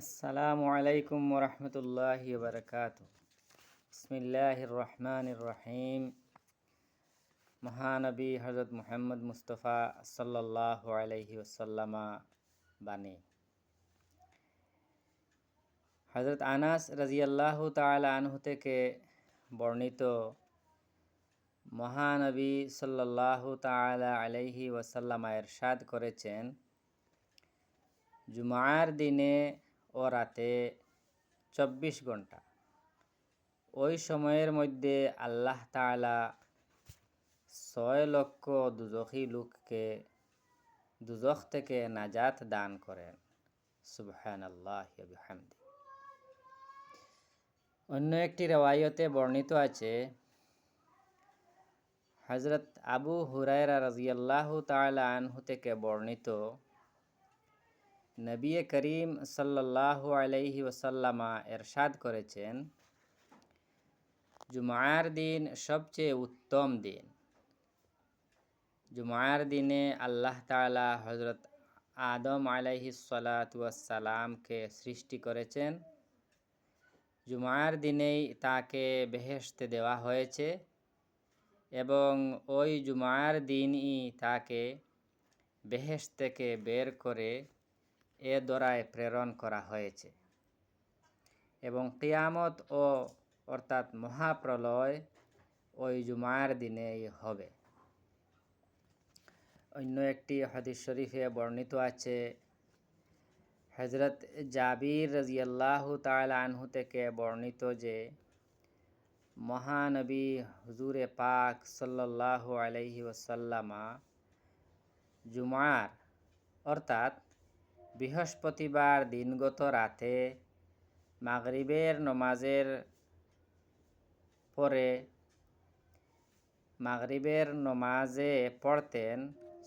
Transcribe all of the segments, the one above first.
আসসালামু আলাইকুম ওরহমতুল্লাহি বারকাত বিসমিল্লাহির রহমানির রহিম মহানবী হজরত মুহাম্মদ মুস্তফা সাল্লাহ আলাইহি ওসাল্লামা বাণী। হজরত আনাস রাজিয়াল্লাহ তালা আনহু থেকে বর্ণিত মহানবী সাল্লাহ তালা আলাইহি ওসাল্লামা এরশাদ করেছেন, জুমার দিনে ও রাতে চব্বিশ ঘণ্টা ওই সময়ের মধ্যে আল্লাহ তালা ছয় লক্ষ দুজখী লোককে দুজখ থেকে নাজাত দান করেন। সুবহান আল্লাহ অন্য একটি রেওয়ায়তে বর্ণিত আছে হজরত আবু হুরায়রা রাজিয়াল্লাহ তালা আনহু থেকে বর্ণিত নবী করিম সাল্লাহ আলাইহি ওসাল্লামা এরশাদ করেছেন, জুমার দিন সবচেয়ে উত্তম দিন। জুমার দিনে আল্লাহ তালা হজরত আদম আলাইহি সালাতামকে সৃষ্টি করেছেন। জুমার দিনেই তাকে বেহেস্তে দেওয়া হয়েছে এবং ওই জুমার দিনই তাকে বেহেস থেকে বের করে এ দরায় প্রেরণ করা হয়েছে। এবং কিয়ামত ও অর্থাৎ মহাপ্রলয় ওই জুমার দিনেই হবে। অন্য একটি হাদিস শরীফে বর্ণিত আছে হজরত জাবির রাজিয়াল্লাহ তাল আনহু থেকে বর্ণিত যে, মহানবী হুজুরে পাক সাল্লাহ আলহি ওসাল্লামা জুমার অর্থাৎ বৃহস্পতিবার দিনগত রাতে মাগরিবের নমাজের পরে মাগরিবের নমাজে পড়তেন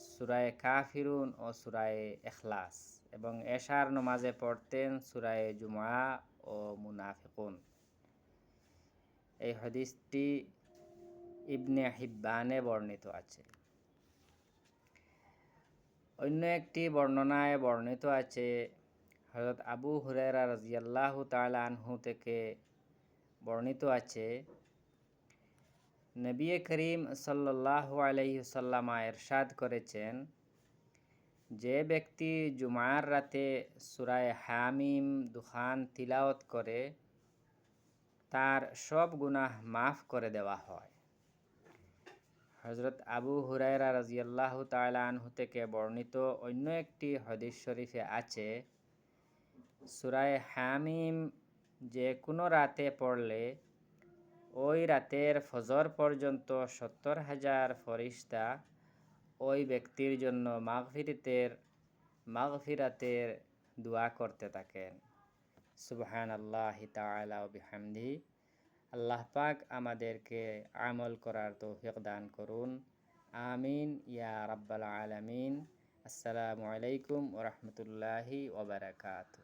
সুরায় কাফিরুন ও সুরায় এখলাস এবং এশার নমাজে পড়তেন সুরায় জুমা ও মুনাফিকুন। এই হদিসটি ইবনে হিব্বানে বর্ণিত আছে। অন্য একটি বর্ণনায় বর্ণিত আছে হজরত আবু হুরেরা রাজিয়াল্লাহ তালা আনহু থেকে বর্ণিত আছে, নবী করিম সাল্লাহ আলহিসাল্লামা এরশাদ করেছেন, যে ব্যক্তি জুমার রাতে সুরায় হামিম দুখান তিলাওত করে, তার সব গুনাহ মাফ করে দেওয়া হয়। হজরত আবু হুরায়রা রাজিয়াল্লাহ তালানহু থেকে বর্ণিত অন্য একটি হদিস শরীফে আছে, সুরায় হামিম, যে কোনো রাতে পড়লে ওই রাতের ফজর পর্যন্ত সত্তর হাজার ফরিস্তা ওই ব্যক্তির জন্য মাগফিরিতের, মাগফিরাতের দোয়া করতে থাকেন। সুবহান আল্লাহ তালা বিহামদি আল্লাহ পাক আমাদেরকে আমল করার তৌফিক দান করুন। আমিন, ইয়া রাব্বাল আলামিন। আসসালামু আলাইকুম ওরহমতুল্লাহি ওবরাকাতু